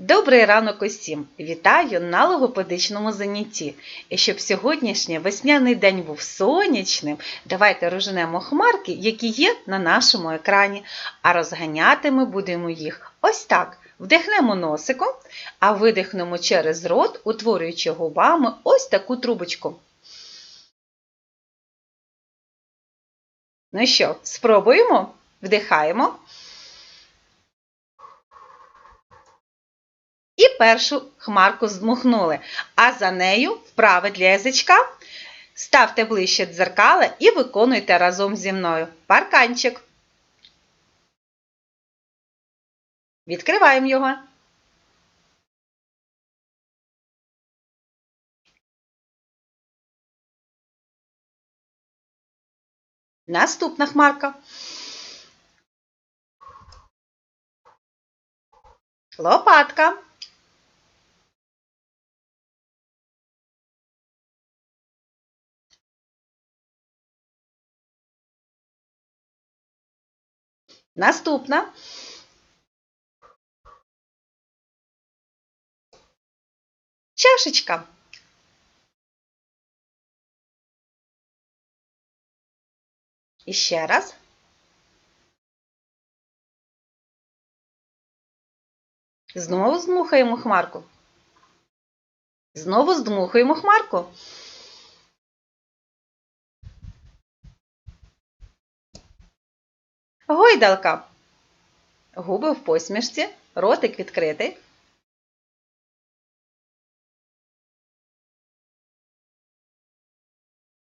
Добрий ранок усім! Вітаю на логопедичному занятті. І щоб сьогоднішній весняний день був сонячним, давайте розженемо хмарки, які є на нашому екрані, а розганяти ми будемо їх ось так. Вдихнемо носиком, а видихнемо через рот, утворюючи губами ось таку трубочку. Ну що, спробуємо? Вдихаємо. Першу хмарку здмухнули, а за нею вправи для язичка. Ставте ближче дзеркала і виконуйте разом зі мною парканчик. Відкриваємо його. Наступна хмарка. Лопатка. Наступна. Чашечка. І ще раз. Знову здмухаємо хмарку. Знову здмухаємо хмарку. Гойдалка. Губи в посмішці, ротик відкритий.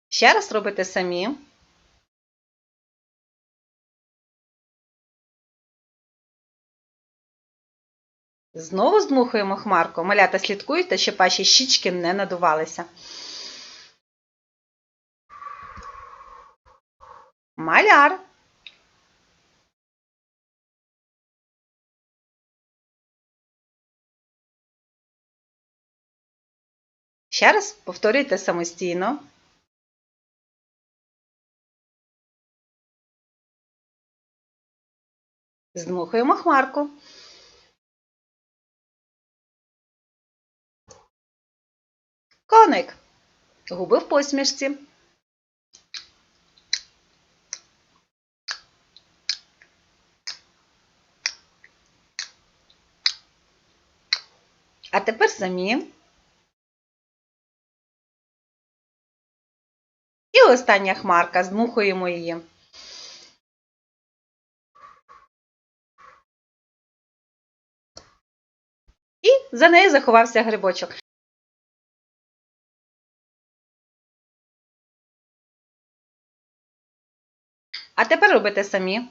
Ще раз робите самі. Знову здмухуємо хмарку. Малята слідкуйте, щоб ваші щічки не надувалися. Маляр. Ще раз повторюйте самостійно. Здмухуємо хмарку. Коник. Губи в посмішці. А тепер самі. Остання хмарка. Здмухуємо її. І за нею заховався грибочок. А тепер робите самі.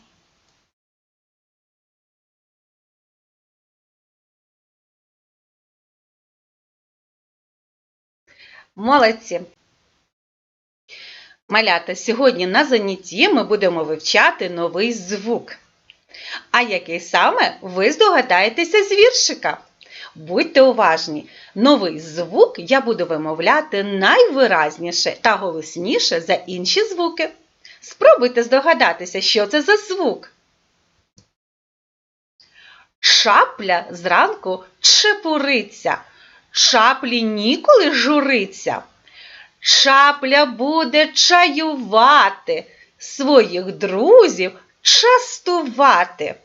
Молодці! Малята, сьогодні на занятті ми будемо вивчати новий звук. А який саме ви здогадаєтеся з віршика? Будьте уважні, новий звук я буду вимовляти найвиразніше та голосніше за інші звуки. Спробуйте здогадатися, що це за звук. Шапля зранку чепуриться, шаплі ніколи журиться. Шапля буде чаювати, своїх друзів частувати.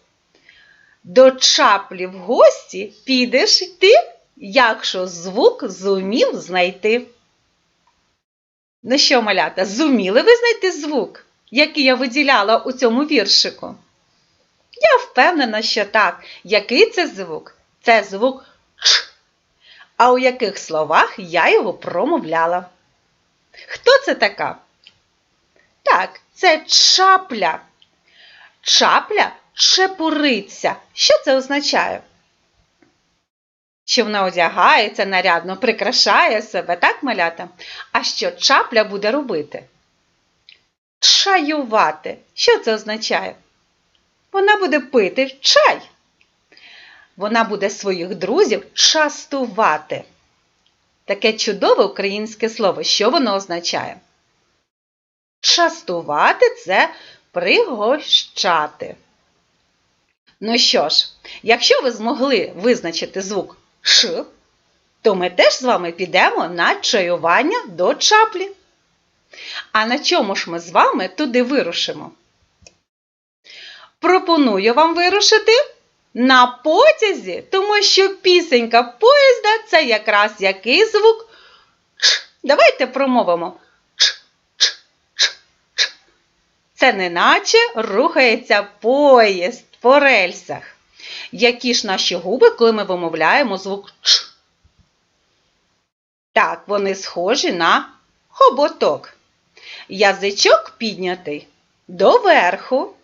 До чаплі в гості підеш ти, якщо звук зумів знайти. Ну що, малята, зуміли ви знайти звук, який я виділяла у цьому віршику? Я впевнена, що так. Який це звук? Це звук Ч. А у яких словах я його промовляла? Хто це така? Так, це чапля. Чапля чепуриться. Що це означає? Що вона одягається нарядно, прикрашає себе, так, малята? А що чапля буде робити? Чаювати. Що це означає? Вона буде пити чай. Вона буде своїх друзів частувати. Таке чудове українське слово. Що воно означає? Частувати це пригощати. Ну що ж, якщо ви змогли визначити звук Ш, то ми теж з вами підемо на чаювання до чаплі. А на чому ж ми з вами туди вирушимо? Пропоную вам вирушити на потязі, тому що пісенька поїзда це якраз який звук Ш. Давайте промовимо. Ш, Ш, Ш, Ш. Це неначе рухається поїзд по рельсах. Які ж наші губи, коли ми вимовляємо звук Ч? Так, вони схожі на хоботок. Язичок піднятий доверху.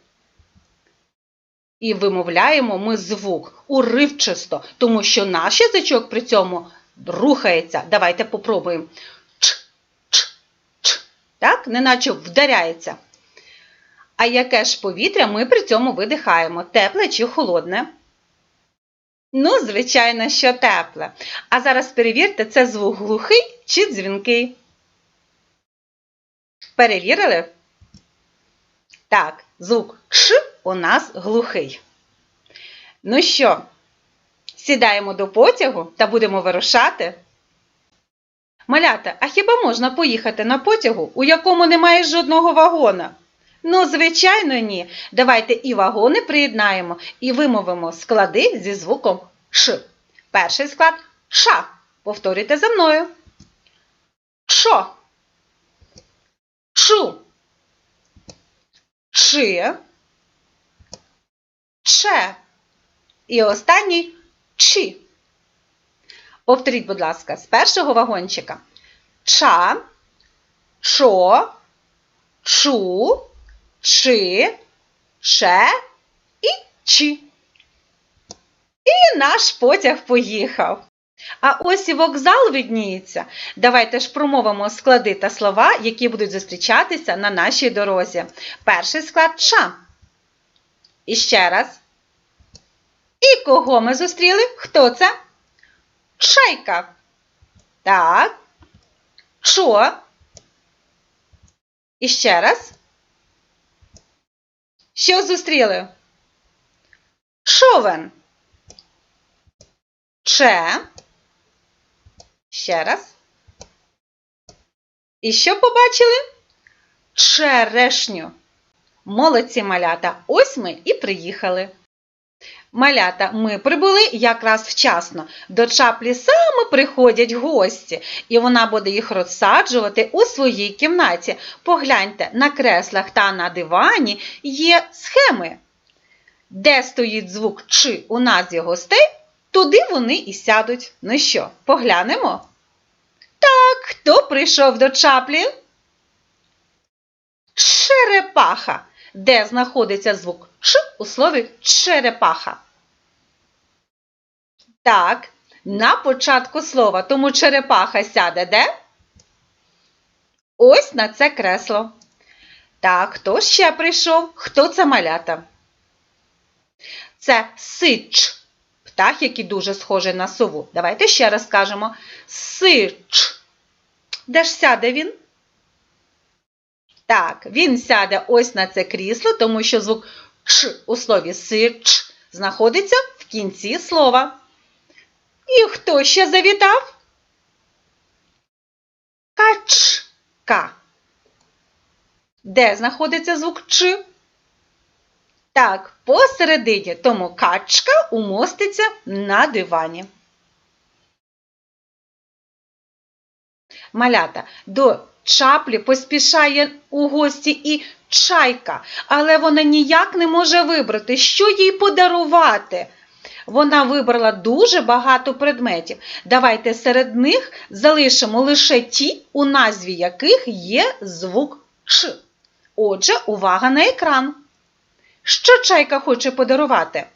І вимовляємо ми звук уривчисто, тому що наш язичок при цьому рухається. Давайте попробуємо. Ч, ч, ч. Так, неначе вдаряється. А яке ж повітря ми при цьому видихаємо? Тепле чи холодне? Ну, звичайно, що тепле. А зараз перевірте, це звук глухий чи дзвінкий. Перевірили? Так, звук Ш у нас глухий. Ну що, сідаємо до потягу та будемо вирушати? Малята, а хіба можна поїхати на потягу, у якому немає жодного вагона? Ну, звичайно, ні. Давайте і вагони приєднаємо і вимовимо склади зі звуком Ш. Перший склад Ша. Повторюйте за мною. Шо. Шу. Чи. Че. І останній Чі. Повторіть, будь ласка, з першого вагончика. Ча, чо, чу, чи, ше і чі. І наш потяг поїхав. А ось і вокзал видніється. Давайте ж промовимо склади та слова, які будуть зустрічатися на нашій дорозі. Перший склад ша. І ще раз. І кого ми зустріли? Хто це? Чайка. Так. Чо? І ще раз. Що зустріли? Човен. Че. Ще раз. І що побачили? Черешню. Молодці малята. Ось ми і приїхали. Малята, ми прибули якраз вчасно. До чаплі саме приходять гості, і вона буде їх розсаджувати у своїй кімнаті. Погляньте, на креслах та на дивані є схеми. Де стоїть звук Чи у назві гостей, туди вони і сядуть. Ну що, поглянемо? Так, хто прийшов до чаплі? Черепаха. Де знаходиться звук Ш у слові черепаха? Так, на початку слова, тому черепаха сяде де? Ось на це кресло. Так, хто ще прийшов? Хто це малята? Це сич. Птах, який дуже схожий на сову. Давайте ще раз скажемо. Сич. Де ж сяде він? Так, він сяде ось на це крісло, тому що звук Ч у слові сич знаходиться в кінці слова. І хто ще завітав? Качка. Де знаходиться звук Ч? Так, посередині, тому качка умоститься на дивані. Малята, до чаплі поспішає у гості і чайка, але вона ніяк не може вибрати, що їй подарувати. Вона вибрала дуже багато предметів. Давайте серед них залишимо лише ті, у назві яких є звук Ш. Отже, увага на екран. Що чайка хоче подарувати?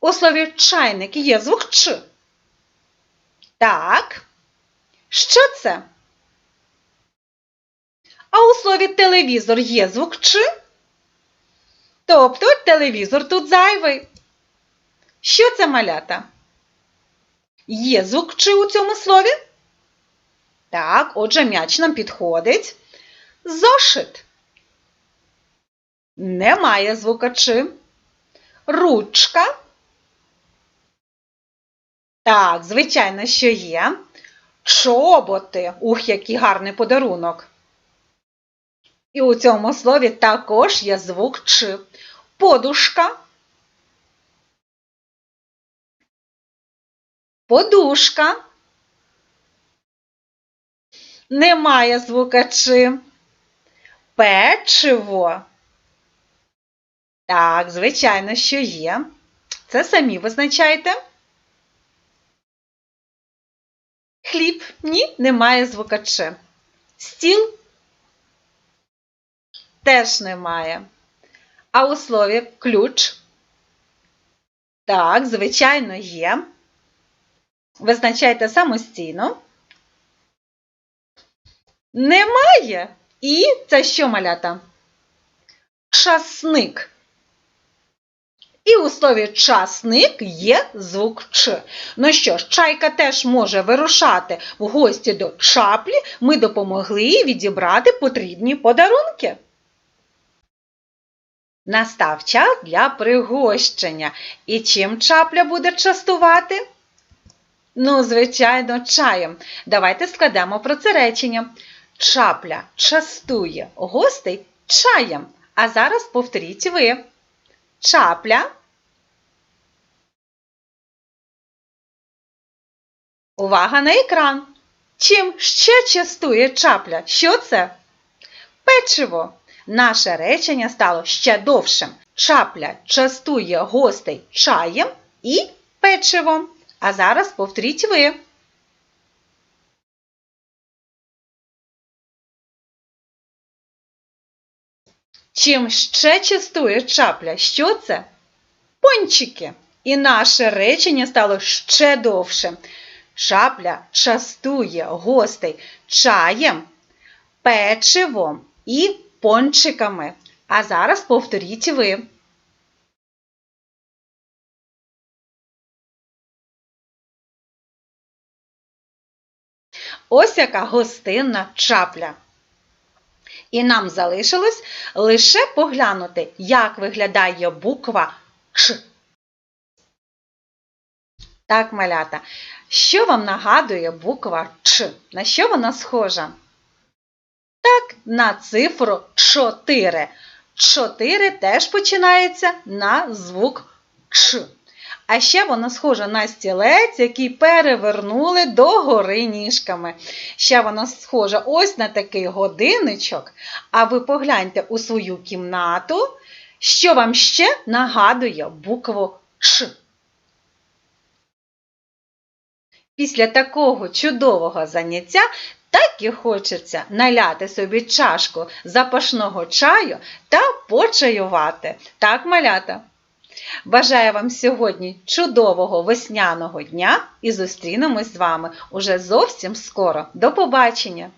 У слові чайник є звук Ч. Так. Що це? А у слові телевізор є звук Ч? Тобто телевізор тут зайвий. Що це малята? Є звук Ч у цьому слові? Так, отже, м'яч нам підходить. Зошит. Немає звука Ч. Ручка. Так, звичайно, що є. Чоботи. Ух, який гарний подарунок. І у цьому слові також є звук Ч. Подушка. Подушка. Немає звука Ч. Печиво. Так, звичайно, що є. Це самі визначайте. Хліб. Ні, немає звука Ч. Стіл теж немає. А у слові ключ. Так, звичайно, є. Визначайте самостійно. Немає. І це що малята? Часник. І у слові часник є звук Ч. Ну що ж, чайка теж може вирушати в гості до чаплі. Ми допомогли їй відібрати потрібні подарунки. Настав час для пригощення. І чим чапля буде частувати? Ну, звичайно, чаєм. Давайте складемо про це речення. Чапля частує гостей чаєм. А зараз повторіть ви. Чапля. Увага на екран. Чим ще частує чапля? Що це? Печиво. Наше речення стало ще довшим. Чапля частує гостей чаєм і печивом. А зараз повторіть ви. Чим ще частує чапля? Що це? Пончики. І наше речення стало ще довшим. Чапля частує гостей чаєм, печивом і пончиками. А зараз повторіть ви. Ось яка гостинна чапля. І нам залишилось лише поглянути, як виглядає буква Ч. Так, малята, що вам нагадує буква Ч? На що вона схожа? На цифру 4. 4 теж починається на звук Ч. А ще вона схожа на стілець, який перевернули догори ніжками. Ще вона схожа ось на такий годинничок. А ви погляньте у свою кімнату, що вам ще нагадує букву Ш. Після такого чудового заняття так і хочеться наляти собі чашку запашного чаю та почаювати. Так, малята? Бажаю вам сьогодні чудового весняного дня і зустрінемось з вами уже зовсім скоро. До побачення!